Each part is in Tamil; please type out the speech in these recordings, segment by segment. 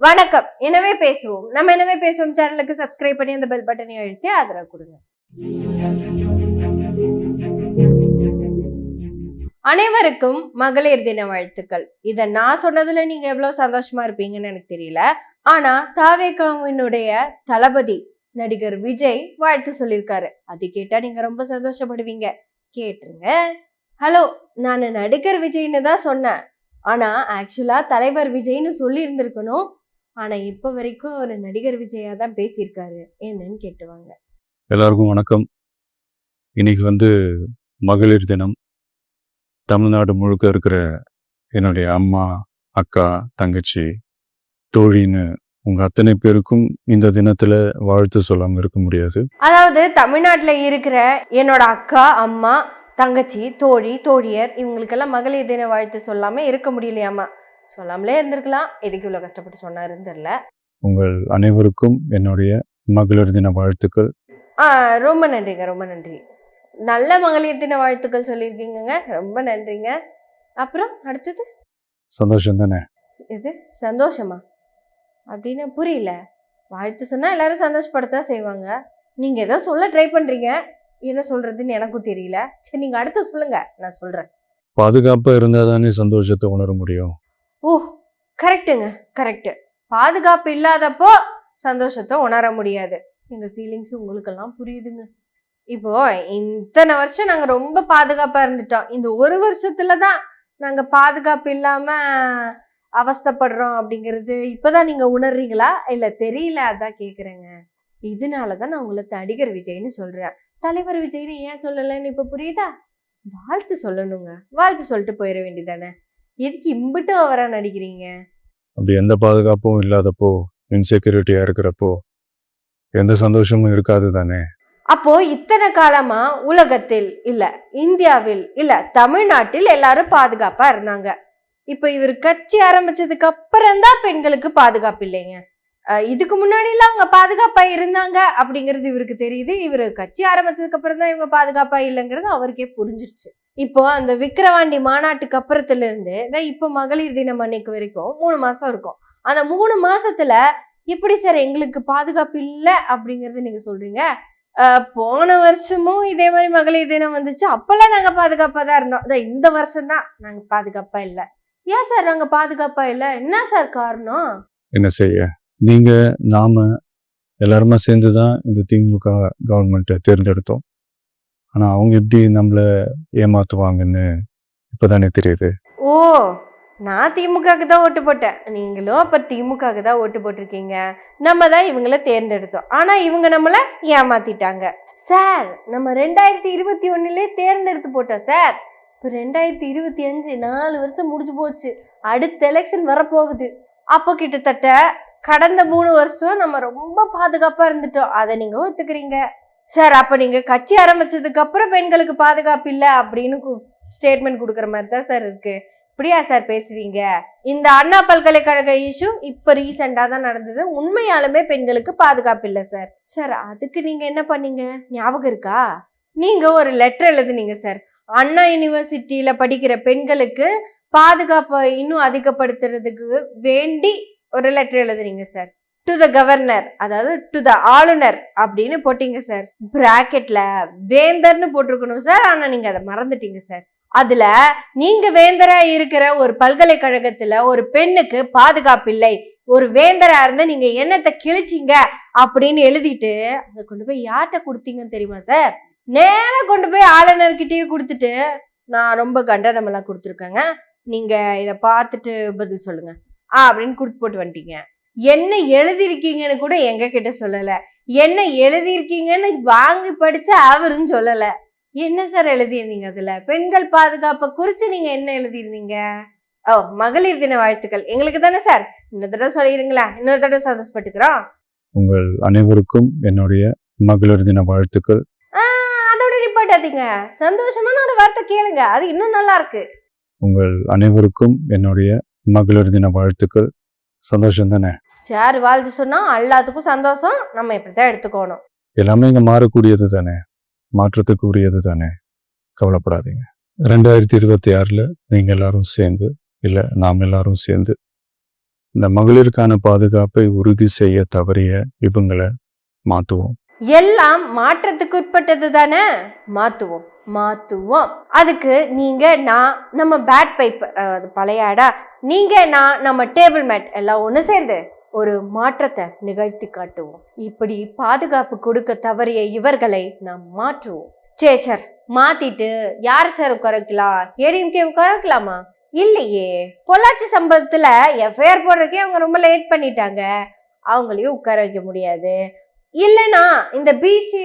வணக்கம். எனவே பேசுவோம். நம்ம எனவே பேசுவோம்? சேனலுக்கு சப்ஸ்கிரைப் பண்ணி அந்த பெல் பட்டனை அழுத்தி ஆதரவு கொடுங்க. அனைவருக்கும் மகளிர் தின வாழ்த்துக்கள். இதை நான் சொன்னதுல நீங்க எவ்வளவு சந்தோஷமா இருப்பீங்கன்னு எனக்கு தெரியல. ஆனா தாவேகாவினுடைய தளபதி நடிகர் விஜய் வாழ்த்து சொல்லியிருக்காரு. அது கேட்டா நீங்க ரொம்ப சந்தோஷப்படுவீங்க. கேட்டுருங்க. ஹலோ நான் நடிகர் விஜய்னு தான் சொன்னேன். ஆனா ஆக்சுவலா தலைவர் விஜய்னு சொல்லி இருந்திருக்கணும் ஆனா இப்ப வரைக்கும் ஒரு நடிகர் விஜயா தான் பேசியிருக்காரு. என்னன்னு கேட்டுவாங்க எல்லாருக்கும் வணக்கம். இன்னைக்கு வந்து மகளிர் தினம். தமிழ்நாடு முழுக்க இருக்கிற என்னுடைய அம்மா அக்கா தங்கச்சி தோழின்னு உங்க அத்தனை பேருக்கும் இந்த தினத்துல வாழ்த்து சொல்லாம இருக்க முடியாது. அதாவது தமிழ்நாட்டுல இருக்கிற என்னோட அக்கா அம்மா தங்கச்சி தோழி தோழியர் இவங்களுக்கெல்லாம் மகளிர் தின வாழ்த்து சொல்லாம இருக்க முடியலையாமா சொல்லாமலே இருந்திருக்கலாம். எதுக்கு இவ்வளவு கஷ்டப்பட்டு சொன்னாருன்னு தெரியல. உங்கள் அனைவருக்கும் என்னுடைய மகளிர் தின வாழ்த்துக்கள். ரொம்ப நன்றிங்க ரொம்ப நன்றி. நல்ல மகளிர் தின வாழ்த்துக்கள் சொல்லியிருக்கீங்கங்க. ரொம்ப நன்றிங்க. அப்புறம் அடுத்தது? சந்தோஷம் தானே? இது சந்தோஷமா? அப்படின்னு புரியல. வாழ்த்து சொன்னா எல்லாரும் சந்தோஷப்படத்தான் செய்வாங்க. நீங்க ஏதோ சொல்ல ட்ரை பண்றீங்க. என்ன சொல்றதுன்னு எனக்கும் தெரியல. சரி நீங்க அடுத்து சொல்லுங்க. நான் சொல்றேன். பாதுகாப்பா இருந்தா தானே சந்தோஷத்தை உணர முடியும். ஓ கரெக்டுங்க கரெக்டு. பாதுகாப்பு இல்லாதப்போ சந்தோஷத்தை உணர முடியாது. எங்கள் ஃபீலிங்ஸ் உங்களுக்கெல்லாம் புரியுதுங்க. இப்போ இத்தனை வருஷம் நாங்கள் ரொம்ப பாதுகாப்பாக இருந்துட்டோம். இந்த ஒரு வருஷத்துல தான் நாங்கள் பாதுகாப்பு இல்லாமல் அவஸ்தைப்படுறோம் அப்படிங்கிறது இப்போதான் நீங்கள் உணர்றீங்களா? இல்லை தெரியல அதான் கேட்குறேங்க இதனால தான் நான் உங்களை நடிகர் விஜய்னு சொல்கிறேன் தலைவர் விஜய்னு ஏன் சொல்லலைன்னு இப்போ புரியுதா? வாழ்த்து சொல்லணுங்க. வாழ்த்து சொல்லிட்டு போயிட வேண்டியதானே எதுக்கு இம்பிட்டு ஓவரா நடிக்கிறீங்க? அப்படி எந்த பாதுகாப்பும் இல்லாதப்போ இன்செக்யூரிட்டியா இருக்கிறப்போ எந்த சந்தோஷமும் இருக்காது தானே? அப்போ இத்தனை காலமா உலகத்தில் இல்ல இந்தியாவில் இல்ல தமிழ்நாட்டில் எல்லாரும் பாதுகாப்பா இருந்தாங்க. இப்ப இவர் கட்சி ஆரம்பிச்சதுக்கு அப்புறம் தான் பெண்களுக்கு பாதுகாப்பு இல்லைங்க. இதுக்கு முன்னாடி எல்லாம் அவங்க பாதுகாப்பா இருந்தாங்க அப்படிங்கிறது இவருக்கு தெரியுது. இவர் கட்சி ஆரம்பிச்சதுக்கு அப்புறம் தான் இவங்க பாதுகாப்பா இல்லைங்கிறது அவருக்கே புரிஞ்சிருச்சு. இப்போ அந்த விக்கிரவாண்டி மாநாட்டுக்கு அப்புறத்துல இருந்து இப்போ மகளிர் தினம் அன்னைக்கு வரைக்கும் மூணு மாசம் இருக்கும். அந்த மூணு மாசத்துல எப்படி சார் எங்களுக்கு பாதுகாப்பு இல்லை அப்படிங்கறது நீங்க சொல்றீங்க? போன வருஷமும் இதே மாதிரி மகளிர் தினம் வந்துச்சு. அப்பெல்லாம் நாங்க பாதுகாப்பா தான் இருந்தோம். அதான் இந்த வருஷம் தான் நாங்க பாதுகாப்பா இல்லை. ஏன் சார் நாங்க பாதுகாப்பா இல்லை? என்ன சார் காரணம்? என்ன செய்ய? நீங்க நாம எல்லாருமா சேர்ந்து தான் இந்த திமுக கவர்மெண்ட்டை தேர்ந்தெடுத்தோம். ஆனா அவங்க எப்படி நம்மள ஏமாத்துவாங்கன்னு இப்பதானே தெரியுது. ஓ நான் திமுகவுக்கு தான் ஓட்டு போட்டேன். நீங்களும் அப்ப திமுகவுக்கு தான் ஓட்டு போட்டிருக்கீங்க. நம்ம தான் இவங்கள தேர்ந்தெடுத்தோம். ஆனா இவங்க நம்மள ஏமாத்திட்டாங்க. சார் நம்ம ரெண்டாயிரத்தி இருபத்தி ஒண்ணுலயே தேர்ந்தெடுத்து போட்டோம் சார். இப்போ ரெண்டாயிரத்தி இருபத்தி அஞ்சு நாலு வருஷம் முடிஞ்சு போச்சு. அடுத்த எலெக்ஷன் வரப்போகுது. அப்போ கிட்டத்தட்ட கடந்த மூணு வருஷம் நம்ம ரொம்ப பாதுகாப்பா இருந்துட்டோம். அதை நீங்கள் ஒத்துக்கிறீங்க. சார் அப்போ நீங்கள் கட்சி ஆரம்பிச்சதுக்கு அப்புறம் பெண்களுக்கு பாதுகாப்பு இல்லை அப்படின்னு ஸ்டேட்மெண்ட் கொடுக்குற மாதிரி தான் சார் இருக்கு. இப்படியா சார் பேசுவீங்க? இந்த அண்ணா பல்கலைக்கழக இஷ்யூ இப்போ ரீசெண்டாக தான் நடந்தது. உண்மையாலுமே பெண்களுக்கு பாதுகாப்பு இல்லை சார். சார் அதுக்கு நீங்கள் என்ன பண்ணீங்க? ஞாபகம் இருக்கா? நீங்கள் ஒரு லெட்டர் எழுதுனீங்க சார். அண்ணா யூனிவர்சிட்டியில் படிக்கிற பெண்களுக்கு பாதுகாப்பை இன்னும் அதிகப்படுத்துறதுக்கு வேண்டி ஒரு லெட்டர் எழுதுறீங்க சார். டு த கவர்னர் அதாவது டு த ஆளுநர் அப்படின்னு போட்டீங்க சார் பிராக்கெட்ல வேந்தர்னு போட்டிருக்கணும் சார் ஆனா நீங்க அதை மறந்துட்டீங்க சார் அதுல நீங்க வேந்தரா இருக்கிற ஒரு பல்கலைக்கழகத்துல ஒரு பெண்ணுக்கு பாதுகாப்பு இல்லை. ஒரு வேந்தரா இருந்து நீங்க என்னத்தை கிழிச்சீங்க அப்படின்னு எழுதிட்டு அதை கொண்டு போய் யார்கிட்ட கொடுத்தீங்கன்னு தெரியுமா சார் நேரம் கொண்டு போய் ஆளுநர்கிட்டயே கொடுத்துட்டு நான் ரொம்ப கண்டனமெல்லாம் கொடுத்துருக்கேங்க. நீங்க இதை பார்த்துட்டு பதில் சொல்லுங்க. ஆ அப்படின்னு கொடுத்து போட்டு வந்துட்டீங்க. என்ன எழுதியிருக்கீங்கன்னு கூட எங்க கிட்ட சொல்லல. என்ன எழுதியிருக்கீங்கன்னு வாங்கி படிச்ச அவருன்னு சொல்லல. என்ன சார் எழுதியிருந்தீங்க அதுல? பெண்கள் பாதுகாப்பை குறிச்சு நீங்க என்ன எழுதியிருந்தீங்க? ஓ மகளிர் தின வாழ்த்துக்கள். எங்களுக்கு தானே சார் இன்னொரு தடவை சொல்லிடுங்களா? இன்னொரு தடவை சந்தோஷப்பட்டுக்கிறோம். உங்கள் அனைவருக்கும் என்னுடைய மகளிர் தின வாழ்த்துக்கள். அதோட நிப்பாட்டாதீங்க. சந்தோஷமான ஒரு வார்த்தை கேளுங்க. அது இன்னும் நல்லா இருக்கு. உங்கள் அனைவருக்கும் என்னுடைய மகளிர் தின வாழ்த்துக்கள். சந்தோஷம் தானே? சார் வாழ்த்து சொன்னா எல்லாத்துக்கும் சந்தோஷம் நம்ம இப்படித்தான் எடுத்துக்கணும். எல்லாமே இங்க மாறக்கூடியது தானே? மாற்றத்துக்கு உரியது தானே? கவலைப்படாதீங்க. ரெண்டாயிரத்தி இருபத்தி ஆறுல நீங்க எல்லாரும் சேர்ந்து இல்ல நாம் எல்லாரும் சேர்ந்து இந்த மகளிருக்கான பாதுகாப்பை உறுதி செய்ய தவறிய இவங்களை மாற்றுவோம் எல்லாம் மாற்றத்துக்கு உட்பட்டது தானே? மாத்துவோம். மாத்துவோம். அதுக்கு நீங்க நான் நம்ம பேட் பைப்பர் பழைய ஆடா நீங்க நான் நம்ம டேபிள் மேட் எல்லாம் ஒன்று சேர்ந்து ஒரு மாற்றத்தை நிகழ்த்தி காட்டுவோம். இப்படி பாதுகாப்பு கொடுக்க தவறிய இவர்களை நாம் மாற்றுவோம். சே சார் மாத்திட்டு யார் சார் உட்கார வைக்கலாம் ஏடிஎம்கே உட்கார வைக்கலாமா? இல்லையே. பொள்ளாச்சி சம்பவத்துல எஃப்ஐஆர் போடுறதுக்கே அவங்க ரொம்ப லேட் பண்ணிட்டாங்க. அவங்களையும் உட்கார வைக்க முடியாது. இல்லைனா இந்த பிசி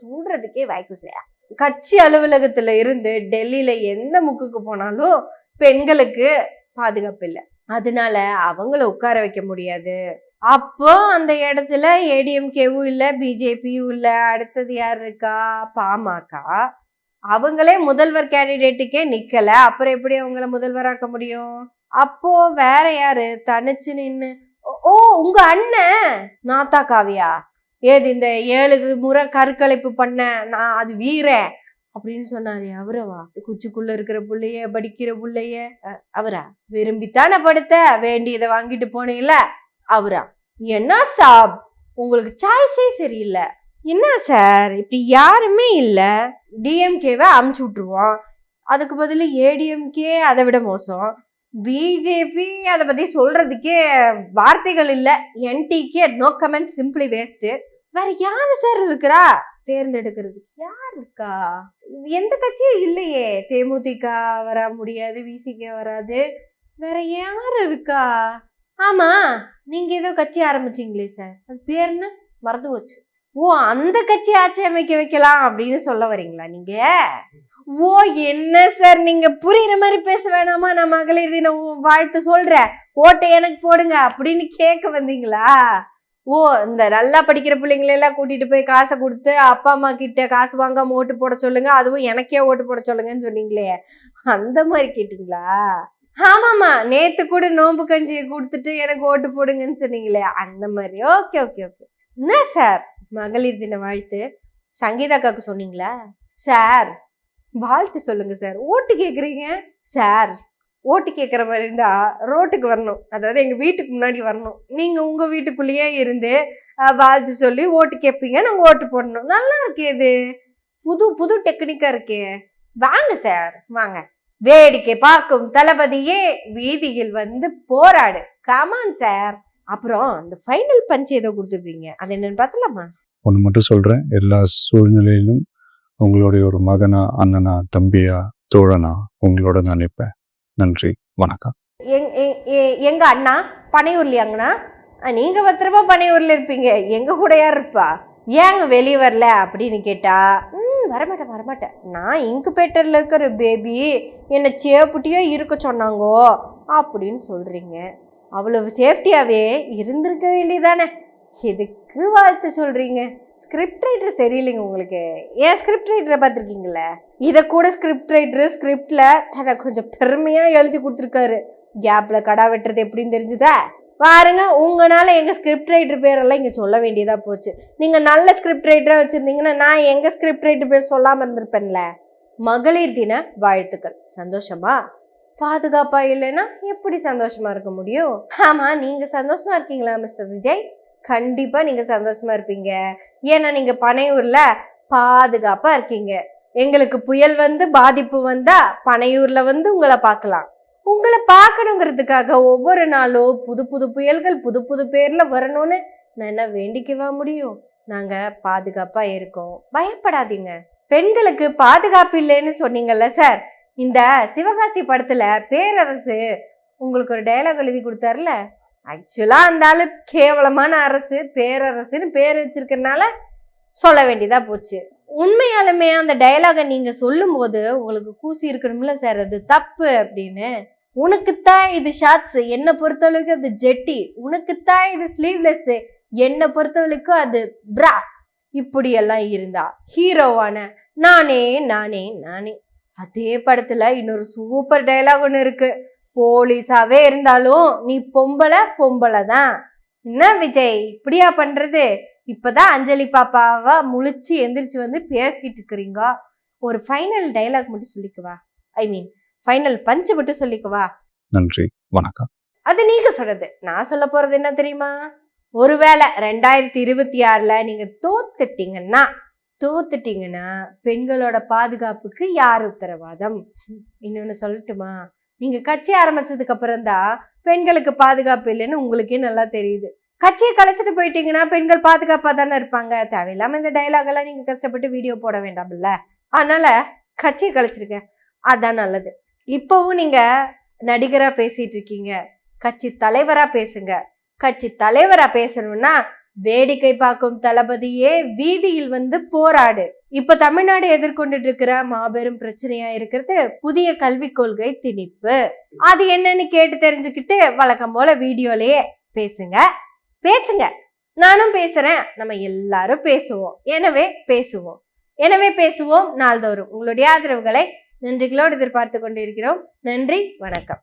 சொல்றதுக்கே வாய்ப்பு செய்யா கட்சி அலுவலகத்துல இருந்து டெல்லியில எந்த முக்குக்கு போனாலும் பெண்களுக்கு பாதுகாப்பு இல்லை. அதனால அவங்கள உட்கார வைக்க முடியாது. அப்போ அந்த இடத்துல ஏடிஎம்கேவும் இல்லை பிஜேபியும் இல்லை அடுத்தது யார் இருக்கா? பாமக. அவங்களே முதல்வர் கேண்டிடேட்டுக்கே நிக்கல. அப்புறம் எப்படி அவங்கள முதல்வராக்க முடியும்? அப்போ வேற யாரு? தனிச்சு நின்று ஓ- ஓ உங்க அண்ணன் நாத்தா காவியா? ஏது இந்த ஏழு முறை கருக்கலைப்பு பண்ண? நான் அது வீரன். அப்படின்னு சொன்னாரே. அவரவா குச்சிக்குள்ள இருக்கிற பிள்ளைய படிக்கிற பிள்ளைய. அவரா? விரும்பித்தானே படுத்த? வேண்டியதை வாங்கிட்டு போனீங்கல்ல அவரா? என்ன சாப்? உங்களுக்கு சாய்ஸே சரியில்லை. என்ன சார்? இப்படி யாருமே இல்லை. டிஎம்கேவை அமுச்சு விட்ருவோம் அதுக்கு பதில் ஏடிஎம்கே அதை விட மோசம். பிஜேபி அதை பற்றி சொல்கிறதுக்கே வார்த்தைகள் இல்லை. NTK no comment simply waste வேறு யார் சார் இருக்கிறா? தேர்ந்தெடுக்கிறதுக்கு யார் இருக்கா எந்த கட்சியும் இல்லையே. தேமுதிக வர முடியாது விசிக வராது. வேற யார் இருக்கா? ஆமா நீங்க ஏதோ கட்சி ஆரம்பிச்சிங்களே சார். அது பேர் என்ன? மறந்து போச்சு. ஓ அந்த கட்சி ஆட்சி அமைக்க வைக்கலாம் அப்படின்னு சொல்ல வரீங்களா நீங்க? ஓ என்ன சார் நீங்க புரியுற மாதிரி பேச வேணாமா? நான் மகளிர் தின வாழ்த்து சொல்றேன். ஓட்டை எனக்கு போடுங்க அப்படின்னு கேட்க வந்தீங்களா? ஓ இந்த நல்லா படிக்கிற பிள்ளைங்களெல்லாம் கூட்டிட்டு போய் காசை கொடுத்து அப்பா அம்மா கிட்ட காசு வாங்காம ஓட்டு போட சொல்லுங்க. அதுவும் எனக்கே ஓட்டு போட சொல்லுங்கன்னு சொன்னீங்களே. அந்த மாதிரி கேட்டீங்களா? ஆமாம்மா நேத்து கூட நோம்பு கஞ்சி கொடுத்துட்டு எனக்கு ஓட்டு போடுங்கன்னு சொன்னீங்களே. அந்த மாதிரி. Okay okay okay. என்ன சார்? மகளிர் தின வாழ்த்து. சங்கீதாக்காக்கு சொன்னீங்களா? சார் வாழ்த்து சொல்லுங்க சார். ஓட்டு கேக்குறீங்க? சார் ஓட்டு கேட்குற மாதிரி இருந்தால் ரோட்டுக்கு வரணும். அதாவது எங்கள் வீட்டுக்கு முன்னாடி வரணும். நீங்கள் உங்கள் வீட்டுக்குள்ளேயே இருந்து வாழ்த்து சொல்லி ஓட்டு கேட்பீங்க நாங்கள் ஓட்டு போடணும். நல்லா இருக்கே இது. புது புது டெக்னிக்காக இருக்கே. வாங்க சார் வாங்க. வேடிக்கை பார்க்கும் தளபதியே வீதியில் வந்து போராடு. Come on sir. அப்புறம் அந்த ஃபைனல் பஞ்ச் ஏதோ கொடுத்துருப்பீங்க. அது என்னன்னு பார்த்தலாமா ஒன்று மட்டும் சொல்கிறேன் எல்லா சூழ்நிலையிலும் உங்களுடைய ஒரு மகனா அண்ணனா தம்பியா தோழனா உங்களோட நான் நிற்பேன் நன்றி வணக்கம். எங் எங்க அண்ணா? பனையூர்லையாங்கண்ணா நீங்க பத்திரமா பனையூர்ல இருப்பீங்க. எங்க கூட யார் இருப்பா? ஏங்க வெளியே வரல? அப்படின்னு கேட்டா ம் வரமாட்டேன் வரமாட்டேன். நான் இன்குபேட்டரில் இருக்கிற பேபி என்னை சேப்புட்டியோ இருக்க சொன்னாங்கோ அப்படின்னு சொல்கிறீங்க அவ்வளவு சேஃப்டியாகவே இருந்திருக்க வேண்டியதானே எதுக்கு வாழ்த்து சொல்கிறீங்க ஸ்கிரிப்ட் ரைட்டர் சரியில்லைங்க உங்களுக்கு. ஏன் ஸ்கிரிப்ட் ரைட்டரை பார்த்துருக்கீங்களே இதை கூட ஸ்கிரிப்ட் ரைட்டர் ஸ்கிரிப்டில் தன்னை கொஞ்சம் பெருமையாக எழுதி கொடுத்துருக்காரு. கேப்பில் கடா வெட்டுறது எப்படின்னு தெரிஞ்சுதா? பாருங்க உங்களால் எங்கள் ஸ்கிரிப்ட் ரைட்டர் பேரெல்லாம் இங்கே சொல்ல வேண்டியதாக போச்சு. நீங்கள் நல்ல ஸ்கிரிப்ட் ரைட்டராக வச்சிருந்தீங்கன்னா நான் எங்கள் ஸ்கிரிப்ட் ரைட்டர் பேர் சொல்லாமல் இருந்திருப்பேன்ல. மகளிர் தின வாழ்த்துக்கள். சந்தோஷமா? பாதுகாப்பாக இல்லைன்னா எப்படி சந்தோஷமா இருக்க முடியும்? ஆமாம் நீங்கள் சந்தோஷமாக இருக்கீங்களா மிஸ்டர் விஜய்? கண்டிப்பாக நீங்கள் சந்தோஷமாக இருப்பீங்க. ஏன்னா நீங்கள் பனையூரில் பாதுகாப்பாக இருக்கீங்க. எங்களுக்கு புயல் வந்து பாதிப்பு வந்தால் பனையூரில் வந்து உங்களை பார்க்கலாம். உங்களை பார்க்கணுங்கிறதுக்காக ஒவ்வொரு நாளும் புது புது புயல்கள் புது புது பேரில் வரணும்னு நான் என்ன வேண்டிக்கவா முடியும். நாங்கள் பாதுகாப்பாக இருக்கோம். பயப்படாதீங்க. பெண்களுக்கு பாதுகாப்பு இல்லைன்னு சொன்னீங்கல்ல சார்? இந்த சிவகாசி படத்தில் பேரரசு உங்களுக்கு ஒரு டைலாக் எழுதி கொடுத்தாருல ஆக்சுவலாக அந்த ஆள் கேவலமான அரசு பேரரசுன்னு பேர் வச்சிருக்கறனால சொல்ல வேண்டியதாக போச்சு. உண்மையாலுமே அந்த டயலாகை நீங்கள் சொல்லும்போது உங்களுக்கு கூசி இருக்கணும்ல சார் அது தப்பு அப்படின்னு. உனக்குத்தான் இது ஷார்ட்ஸ் என்னை பொறுத்தவரைக்கும் அது ஜெட்டி உனக்குத்தான் இது ஸ்லீவ்லெஸ் என்னை பொறுத்தவரைக்கும் அது பிரா இப்படியெல்லாம் இருந்தா ஹீரோவான நானே நானே நானே. அதே படத்துல இன்னொரு சூப்பர் டைலாக் ஒன்று இருக்கு. போலீஸாவே இருந்தாலும் நீ பொம்பளை பொம்பளை தான் என்ன விஜய் இப்படியா பண்றது? இப்பதான் அஞ்சலி பாப்பாவா முழிச்சு எந்திரிச்சு வந்து பேசிட்டு இருக்கிறீங்க. ஒரு ஃபைனல் டயலாக் மட்டும் சொல்லிக்குவா ஐ மீன் ஃபைனல் பஞ்சு மட்டும் சொல்லிக்குவா நன்றி வணக்கம். அது நீங்க சொல்றது. நான் சொல்ல போறது என்ன தெரியுமா? ஒருவேளை ரெண்டாயிரத்தி இருபத்தி ஆறுல நீங்க தோத்துட்டீங்கன்னா தோத்துட்டீங்கன்னா பெண்களோட பாதுகாப்புக்கு யார் உத்தரவாதம்? இன்னொன்னு சொல்லட்டுமா? நீங்கள் கட்சி ஆரம்பிச்சதுக்கு அப்புறம் தான் பெண்களுக்கு பாதுகாப்பு இல்லைன்னு உங்களுக்கே நல்லா தெரியுது. கட்சியை கலைச்சிட்டு போயிட்டீங்கன்னா பெண்கள் பாதுகாப்பாக தானே இருப்பாங்க. தேவையில்லாமல் இந்த டைலாக் எல்லாம் நீங்கள் கஷ்டப்பட்டு வீடியோ போட வேண்டாம்ல. அதனால கட்சியை கலைச்சிருக்க அதான் நல்லது. இப்போவும் நீங்கள் நடிகராக பேசிகிட்டு இருக்கீங்க. கட்சி தலைவராக பேசுங்க. கட்சி தலைவராக பேசணும்னா வேடிக்கை பார்க்கும் தளபதியே வீதியில் வந்து போராடு. இப்ப தமிழ்நாடு எதிர்கொண்டுட்டு இருக்கிற மாபெரும் பிரச்சனையா இருக்கிறது புதிய கல்விக் கொள்கை திணிப்பு. அது என்னன்னு கேட்டு தெரிஞ்சுக்கிட்டு வழக்கம் போல வீடியோலயே பேசுங்க. பேசுங்க. நானும் பேசுறேன். நம்ம எல்லாரும் பேசுவோம். எனவே பேசுவோம். எனவே பேசுவோம் நாள்தோறும். உங்களுடைய ஆதரவுகளை நன்றிகளோடு எதிர்பார்த்து கொண்டிருக்கிறோம். நன்றி. வணக்கம்.